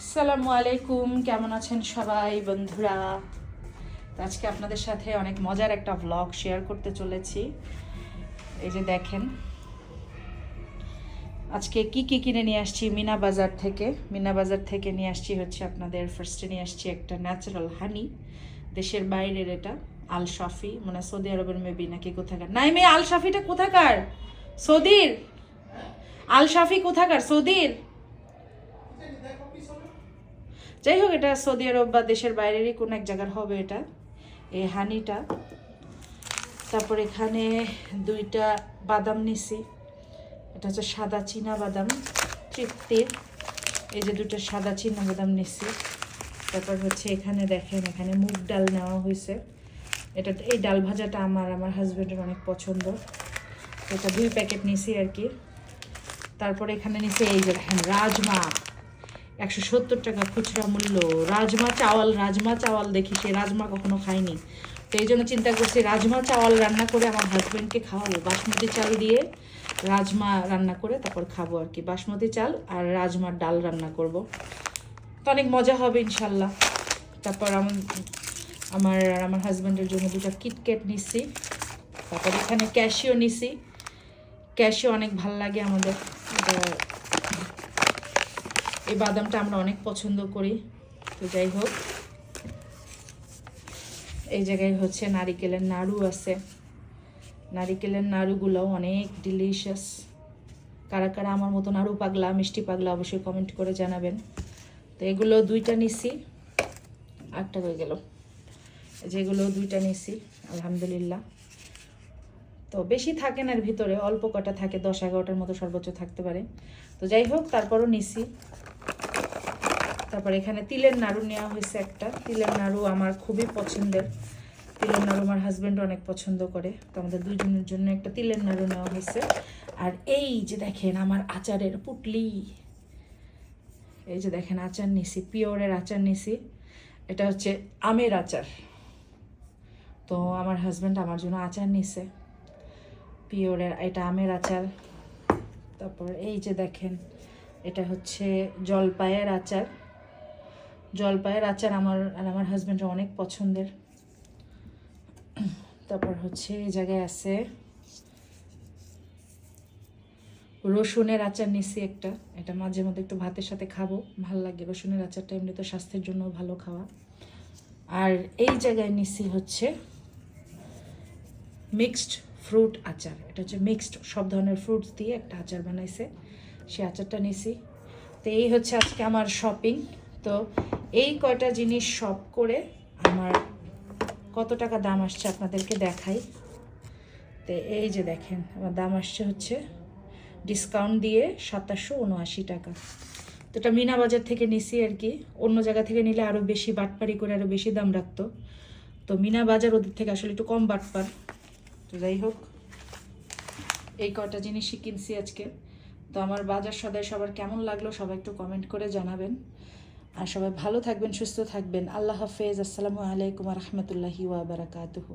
আসসালামু আলাইকুম, কেমন আছেন সবাই বন্ধুরা? আজকে আপনাদের সাথে অনেক মজার একটা ভ্লগ শেয়ার করতে চলেছি। এই যে দেখেন, আজকে কি কি কিনে নিয়ে আসছি মিনা বাজার থেকে? মিনা বাজার থেকে নিয়ে আসছি হচ্ছে আপনাদের ফার্স্টে নিয়ে আসছি একটা ন্যাচারাল হানি দেশের বাইরের এটা আল শাফি মানে সৌদি আরবের মেবি নাকি কোথাকার। নাই মেয়ে আল শাফিটা কোথাকার? সৌদির? আল শাফি কোথাকার? সৌদির? যাই হোক, এটা সৌদি আরব বা দেশের বাইরেরই কোনো এক জায়গার হবে এটা, এই হানিটা। তারপর এখানে দুইটা বাদাম নিছি। এটা হচ্ছে সাদা চীনা বাদাম তৃপ্তির এই যে দুটো সাদা চীনা বাদাম নিছি। তারপর হচ্ছে এখানে দেখেন, এখানে মুগ ডাল নেওয়া হয়েছে। এটা, এই ডাল ভাজাটা আমার আমার হাজব্যান্ডের অনেক পছন্দ। এটা দুই প্যাকেট নিছি আর কি। তারপর এখানে নিছি এই যে দেখেন, রাজমা। একশো সত্তর টাকা খুচরা মূল্য। রাজমা চাওয়াল রাজমা চাওয়াল দেখি সে রাজমা কখনো খায়নি। তো এই জন্য চিন্তা করছি, রাজমা চাওয়াল রান্না করে আমার হাজব্যান্ডকে খাওয়াবো। বাসমতি চাল দিয়ে রাজমা রান্না করে তারপর খাব আর কি। বাসমতি চাল আর রাজমার ডাল রান্না করব। তো অনেক মজা হবে ইনশাল্লাহ। তারপর আমার আমার আর আমার হাজব্যান্ডের জন্য দুটো কিটক্যাট নিছি। তারপর এখানে ক্যাশিও নিছি। ক্যাশিও অনেক ভালো লাগে আমাদের। এই বাদামটা আমরা অনেক পছন্দ করি। তো যাই হোক, এই জায়গায় হচ্ছে নারিকেলের নাড়ু আছে। নারিকেলের নাড়ুগুলোও অনেক ডিলিশিয়াস কারা কারা আমার মতো নাড়ু পাগলা, মিষ্টি পাগলা অবশ্যই কমেন্ট করে জানাবেন। তো এগুলো দুইটা নিছি, আটটা হয়ে গেল। যেগুলো দুইটা নিছি, আলহামদুলিল্লাহ। তো বেশি থাকে না ভিতরে, অল্প কটা থাকে, দশ এগারোটার মতো সর্বোচ্চ থাকতে পারে। তো যাই হোক, তারপরও নিছি। তারপর এখানে তিলের নাড়ু নেওয়া হয়েছে একটা। তিলের নাড়ু আমার খুবই পছন্দের। তিলের নাড়ু আমার হাজব্যান্ড অনেক পছন্দ করে। তো আমাদের দুজনের জন্য একটা তিলের নাড়ু নেওয়া হয়েছে। আর এই যে দেখেন আমার আচারের পুটলি। এই যে দেখেন আচার নিছি, পিওরের আচার নিছি। এটা হচ্ছে আমের আচার। তো আমার হাজব্যান্ড আমার জন্য আচার নিছে। পিওরের, এটা আমের আচার। তারপর এই যে দেখেন, এটা হচ্ছে জলপাইয়ের আচার। জলপাইয়ের আচার আমার আর আমার হাজব্যান্ডের অনেক পছন্দের। তারপর হচ্ছে এই জায়গায় আছে রসুনের আচার নিছি একটা। এটা মাঝে মধ্যে একটু ভাতের সাথে খাব, ভালো লাগে। রসুনের আচারটা এমনি তো স্বাস্থ্যের জন্য ভালো খাওয়া। আর এই জায়গায় নিছি হচ্ছে মিক্সড ফ্রুট আচার, এটা হচ্ছে মিক্সড সব ধরনের ফ্রুটস দিয়ে একটা আচার বানাইছে। সে আচারটা নিছি। তো এই হচ্ছে আজকে আমার শপিং তো এই কয়টা জিনিস শপ করে আমার কত টাকা দাম আসছে আপনাদেরকে দেখাই। তো এই যে দেখেন, আমার দাম আসছে হচ্ছে ডিসকাউন্ট দিয়ে সাতাশশো উনআশি টাকা। তো এটা মিনা বাজার থেকে নিছি আর কি। অন্য জায়গা থেকে নিলে আরও বেশি বাটপারি করে আরও বেশি দাম রাখতো। তো মিনা বাজার ওদের থেকে আসলে একটু কম বাটপার তো যাই হোক। এই কটা জিনিসই কিনছি আজকে। তো আমার বাজার সদাই সবার কেমন লাগল সবাই একটু কমেন্ট করে জানাবেন। আর সবাই ভালো থাকবেন, সুস্থ থাকবেন। আল্লাহ হাফেজ। আসসালামু আলাইকুম রহমতুল্লাহি ওয়া বারাকাতুহু।